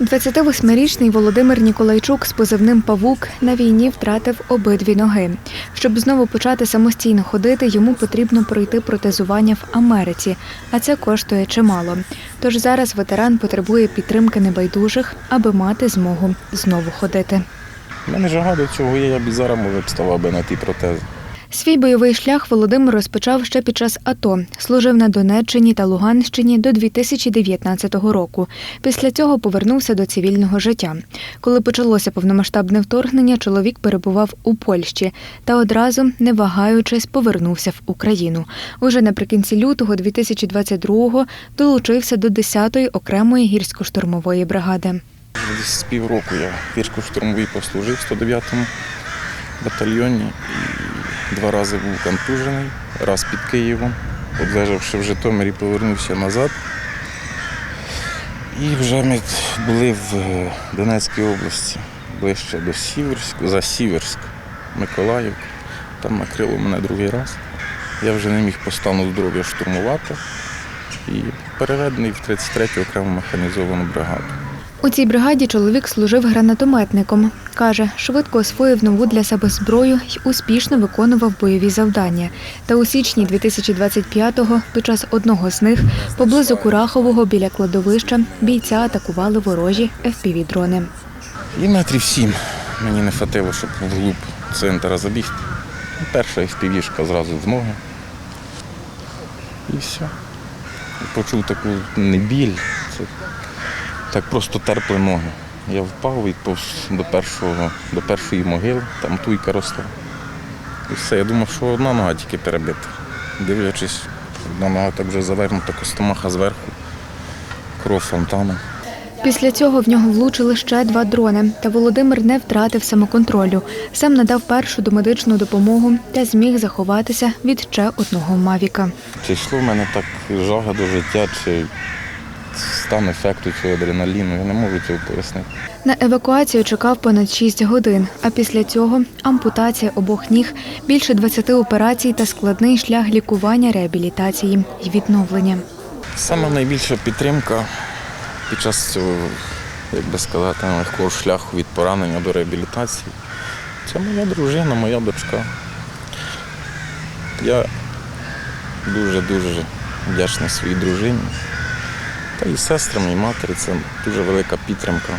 28-річний Володимир Ніколайчук з позивним Павук на війні втратив обидві ноги. Щоб знову почати самостійно ходити, йому потрібно пройти протезування в Америці, а це коштує чимало. Тож зараз ветеран потребує підтримки небайдужих, аби мати змогу знову ходити. У мене жага до цього є, я б зараз може б ставав би на ті протези. Свій бойовий шлях Володимир розпочав ще під час АТО. Служив на Донеччині та Луганщині до 2019 року. Після цього повернувся до цивільного життя. Коли почалося повномасштабне вторгнення, чоловік перебував у Польщі та одразу, не вагаючись, повернувся в Україну. Уже наприкінці лютого 2022-го долучився до 10-ї окремої гірсько-штурмової бригади. З півроку я в гірсько-штурмовій послужив в 109-му батальйоні два рази був контужений, раз під Києвом, облежавши в Житомирі, повернувся назад. І вже ми були в е, Донецькій області, ближче до Сіверську, за Сіверськ, Миколаїв. Там накрило мене другий раз. Я вже не міг по стану здоров'я штурмувати і переведений в 33-ю окрему механізовану бригаду. У цій бригаді чоловік служив гранатометником. Каже, швидко освоїв нову для себе зброю й успішно виконував бойові завдання. Та у січні 2025-го під час одного з них поблизу Курахового біля кладовища бійця атакували ворожі FPV-дрони. І метрів сім мені не хватило, щоб вглуб центра забігти. Перша FPV-шка зразу в ноги. І все. Почув таку не біль, так просто терпли ноги. Я впав відповз до, першого, до першої могили, там туйка росла. І все, я думав, що одна нога тільки перебита. Дивлячись, одна нога так вже завернута, костомаха зверху, кров фонтаном. Після цього в нього влучили ще два дрони, та Володимир не втратив самоконтролю. Сам надав першу домедичну допомогу та зміг заховатися від ще одного мавіка. Чи йшло в мене так жага до життя, чи стан ефекту цього адреналіну, я не можу цього пояснити. На евакуацію чекав понад 6 годин, а після цього ампутація обох ніг, більше 20 операцій та складний шлях лікування, реабілітації і відновлення. Саме найбільша підтримка під час цього, як би сказати, легкого шляху від поранення до реабілітації. Це моя дружина, моя дочка. Я дуже-дуже вдячний своїй дружині. Та і сестрам, і матері це дуже велика підтримка.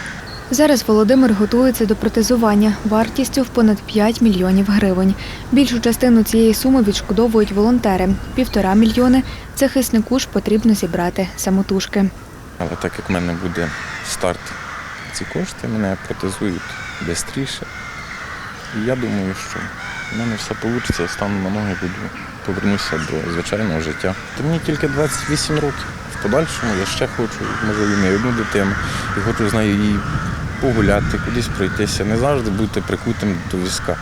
Зараз Володимир готується до протезування вартістю в понад 5 мільйонів гривень. Більшу частину цієї суми відшкодовують волонтери. Півтора мільйони захиснику ж потрібно зібрати самотужки. Але так як в мене буде старт ці кошти, мене протезують швидше. І я думаю, що в мене все вийде, я стану на ноги, буду повернуся до звичайного життя. То мені тільки 28 років. Подальшому я ще хочу, можливо, не одну дитину, і хочу з нею її погуляти, кудись пройтися, не завжди бути прикутим до візка.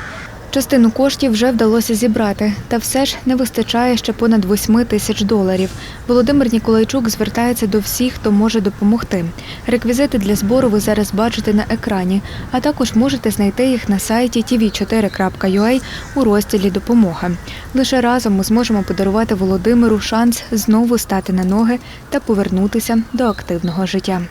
Частину коштів вже вдалося зібрати, та все ж не вистачає ще понад 8 тисяч доларів. Володимир Ніколайчук звертається до всіх, хто може допомогти. Реквізити для збору ви зараз бачите на екрані, а також можете знайти їх на сайті tv4.ua у розділі Допомога. Лише разом ми зможемо подарувати Володимиру шанс знову стати на ноги та повернутися до активного життя.